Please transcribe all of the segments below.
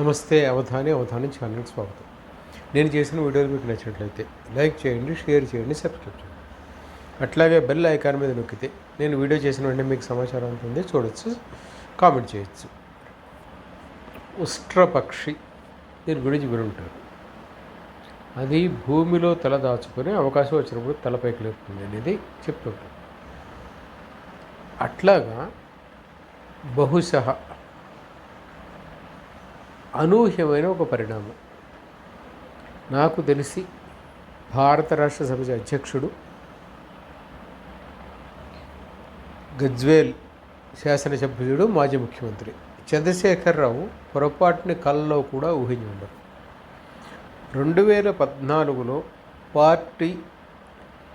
నమస్తే అవధాని అవధాని ఛానల్ స్వాగతం. నేను చేసిన వీడియోలు మీకు నచ్చినట్లయితే లైక్ చేయండి షేర్ చేయండి సబ్స్క్రైబ్ చేయండి. అట్లాగే బెల్ ఐకాన్ మీద నొక్కితే నేను వీడియో చేసిన వెంటనే మీకు సమాచారం ఉంటుంది చూడొచ్చు కామెంట్ చేయొచ్చు. ఉష్ట్రపక్షి దీని గురించి వినుంటారు. అది భూమిలో తల దాచుకొని అవకాశం వచ్చినప్పుడు తలపైకి లేపుతుంది అనేది చెప్తుంటారు. అట్లాగా బహుశ అనూహ్యమైన ఒక పరిణామం. నాకు తెలిసి భారత రాష్ట్ర సమితి అధ్యక్షుడు గజ్వేల్ శాసనసభ్యుడు మాజీ ముఖ్యమంత్రి చంద్రశేఖరరావు పొరపాటుని కళ్ళలో కూడా ఊహించి ఉండరు. రెండు వేల పద్నాలుగులో పార్టీ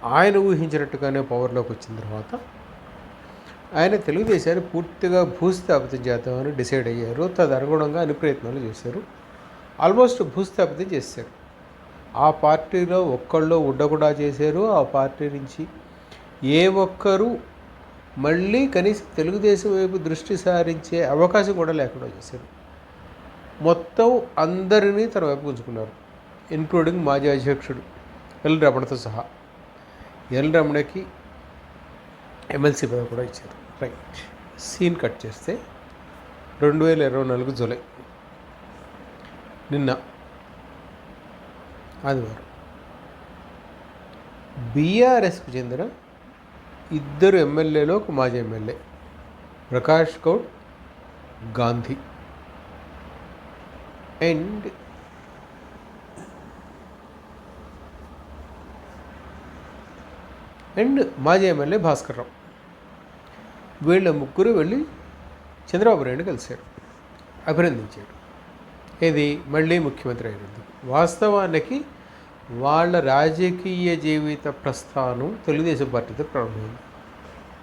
ఆయన ఊహించినట్టుగానే పవర్లోకి వచ్చిన తర్వాత ఆయన తెలుగుదేశాన్ని పూర్తిగా భూస్థాపితం చేద్దామని డిసైడ్ అయ్యారు. తదనుగుణంగా అన్ని ప్రయత్నాలు చేశారు. ఆల్మోస్ట్ భూస్థాపితం చేశారు. ఆ పార్టీలో ఒక్కళ్ళు ఉండకుండా చేశారు. ఆ పార్టీ నుంచి ఏ ఒక్కరూ మళ్ళీ కనీసం తెలుగుదేశం వైపు దృష్టి సారించే అవకాశం కూడా లేకుండా చేశారు. మొత్తం అందరినీ తన వైపు ఉంచుకున్నారు. ఇన్క్లూడింగ్ మాజీ అధ్యక్షుడు ఎల్ రమణతో సహా. ఎల్ రమణకి ఎమ్మెల్సీ పదవి కూడా ఇచ్చారు. రైట్ సీన్ కట్ చేస్తే రెండు వేల ఇరవై నాలుగు జూలై నిన్న ఆదివారం బీఆర్ఎస్కు చెందిన ఇద్దరు ఎమ్మెల్యేలో ఒక మాజీ MLA Prakash Goud Gandhi. And and మాజీ ఎమ్మెల్యే భాస్కర్ రావు. వీళ్ళ ముగ్గురు వెళ్ళి చంద్రబాబు నాయుడు కలిశారు. అభినందించాడు ఇది మళ్ళీ ముఖ్యమంత్రి అయినందుకు. వాస్తవానికి వాళ్ళ రాజకీయ జీవిత ప్రస్థానం తెలుగుదేశం పార్టీతో ప్రారంభమైంది.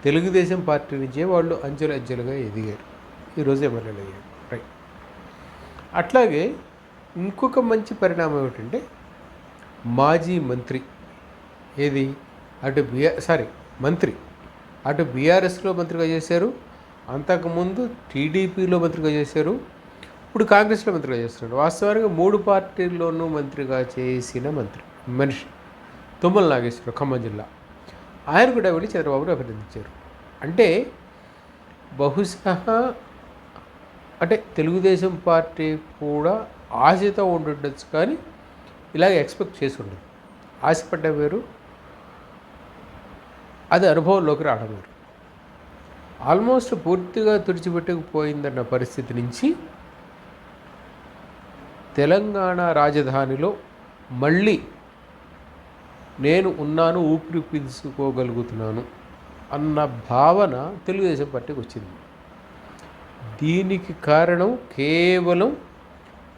తెలుగుదేశం పార్టీ నుంచే వాళ్ళు అంచెలు అంచెలుగా ఎదిగారు. ఈరోజు ఎమ్మెల్యేలు అయ్యారు. రైట్ అట్లాగే ఇంకొక మంచి పరిణామం ఏమిటంటే మాజీ మంత్రి ఏది? అటు బిఆర్ సారీ మంత్రి. అటు బీఆర్ఎస్లో మంత్రిగా చేశారు. అంతకుముందు టీడీపీలో మంత్రిగా చేశారు. ఇప్పుడు కాంగ్రెస్లో మంత్రిగా చేస్తున్నాడు. వాస్తవానికి మూడు పార్టీల్లోనూ మంత్రిగా చేసిన మంత్రి మనిషి తుమ్మల నాగేశ్వరరావు ఖమ్మం జిల్లా. ఆయన కూడా వెళ్ళి చంద్రబాబును అభినందించారు. అంటే బహుశా అంటే తెలుగుదేశం పార్టీ కూడా ఆశతో ఉండుండొచ్చు కానీ ఇలాగ ఎక్స్పెక్ట్ చేసి ఉండదు. ఆశపడ్డ వేరు అది అనుభవంలోకి రావడం లేదు. ఆల్మోస్ట్ పూర్తిగా తుడిచిపెట్టుకుపోయిందన్న పరిస్థితి నుంచి తెలంగాణ రాజధానిలో మళ్ళీ నేను ఉన్నాను ఊపిరి పీల్చుకోగలుగుతున్నాను అన్న భావన తెలుగుదేశం పార్టీకి వచ్చింది. దీనికి కారణం కేవలం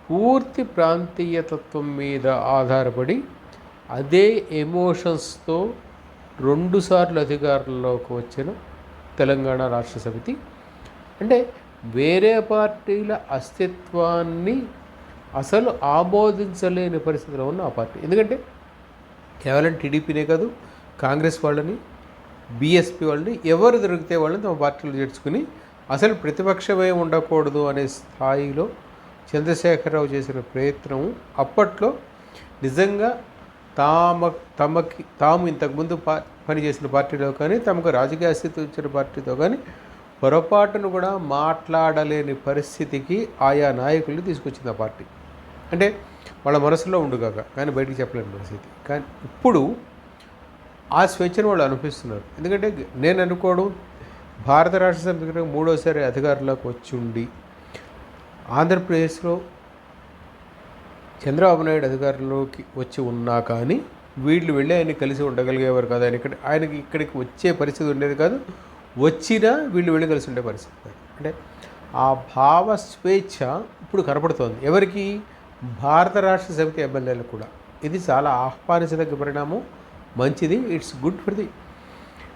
పూర్తి ప్రాంతీయతత్వం మీద ఆధారపడి అదే ఎమోషన్స్తో రెండుసార్లు అధికారంలోకి వచ్చిన తెలంగాణ రాష్ట్ర సమితి. అంటే వేరే పార్టీల అస్తిత్వాన్ని అసలు ఆమోదించలేని పరిస్థితిలో ఉన్న ఆ పార్టీ. ఎందుకంటే కేవలం టీడీపీనే కాదు కాంగ్రెస్ వాళ్ళని బీఎస్పీ వాళ్ళని ఎవరు దొరికితే వాళ్ళని తమ పార్టీలు చేర్చుకుని అసలు ప్రతిపక్షమే ఉండకూడదు అనే స్థాయిలో చంద్రశేఖరరావు చేసిన ప్రయత్నం అప్పట్లో నిజంగా తామ తమకి తాము ఇంతకుముందు పా పనిచేసిన పార్టీలో కానీ తమకు రాజకీయ అస్తిత్వం ఇచ్చిన పార్టీతో కానీ పొరపాటును కూడా మాట్లాడలేని పరిస్థితికి ఆయా నాయకులు తీసుకొచ్చింది ఆ పార్టీ. అంటే వాళ్ళ మనసులో ఉండుగాక కానీ బయటికి చెప్పలేని పరిస్థితి. కానీ ఇప్పుడు ఆ స్వేచ్ఛను వాళ్ళు అనిపిస్తున్నారు ఎందుకంటే నేను అనుకోవడం భారత రాష్ట్ర సమితి మూడోసారి అధికారంలోకి వచ్చి ఉండి ఆంధ్రప్రదేశ్లో చంద్రబాబు నాయుడు అధికారంలోకి వచ్చి ఉన్నా కానీ వీళ్ళు వెళ్ళి ఆయన కలిసి ఉండగలిగేవారు కాదు. ఆయన ఇక్కడ ఆయనకి ఇక్కడికి వచ్చే పరిస్థితి ఉండేది కాదు. వచ్చినా వీళ్ళు వెళ్ళి కలిసి ఉండే పరిస్థితి అంటే ఆ భావ స్వేచ్ఛ ఇప్పుడు కనపడుతోంది. ఎవరికి? భారత రాష్ట్ర సమితి ఎమ్మెల్యేలు కూడా. ఇది చాలా ఆహ్వానించదగ్గ పరిణామం. మంచిది. It's good for the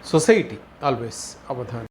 society. Always Avadhanam.